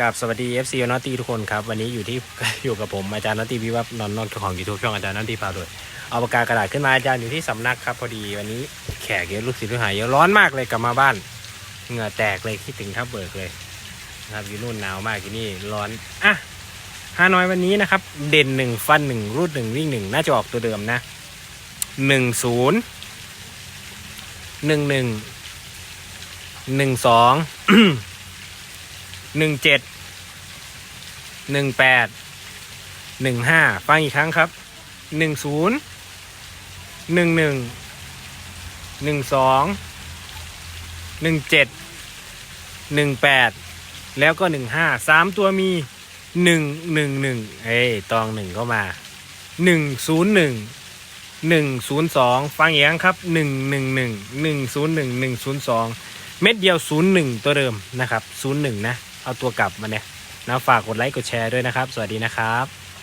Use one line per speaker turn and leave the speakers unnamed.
กับสวัสดี FC นอตตีทุกคนครับ วันนี้อยู่ที่อยู่กับผมอาจารย์นอตตีวิวัฒน์นอนนอนของยูทูบช่องอาจารย์นอตตีพาด้วยเอาปากกากระดาษขึ้นมาอาจารย์อยู่ที่สำนักครับ พอดีวันนี้แขกเยอะลูกศิษย์ลูกหาเยอะร้อนมากเลยกลับมาบ้านเหงื่อแตกเลยคิดถึงทับเบิกเลยนะครับอยู่นู่นหนาวมากที่นี่ร้อนอะฮานอยวันนี้นะครับ เด่นหนึ่งฟันหนึ่งรูดหนึ่งวิ่งหนึ่งน่าจะออกตัวเดิมนะหนึ่งศูนย์หนึ่งหนึ่งหนึ่งสอง หนึ่งเจ็ดหนึ่งแปดหนึ่งห้าฟังอีกครั้งครับหนึ่งศูนย์หนึ่งหนึ่งหนึ่งสองหนึ่งเจ็ดหนึ่งแปดแล้วก็หนึ่งห้าสามตัวมีหนึ่งหนึ่งหนึ่งเอ้ยตองหนึ่งก็มาหนึ่งศูนย์หนึ่งหนึ่งศูนย์สองฟังอีกครั้งครับหนึ่งหนึ่งหนึ่งหนึ่งศูนย์หนึ่งหนึ่งศูนย์สองเม็ดเดียว01ตัวเดิมนะครับ01นะ เอาตัวกลับมาเนี่ยนะฝากกดไลค์กดแชร์ด้วยนะครับ สวัสดีนะครับ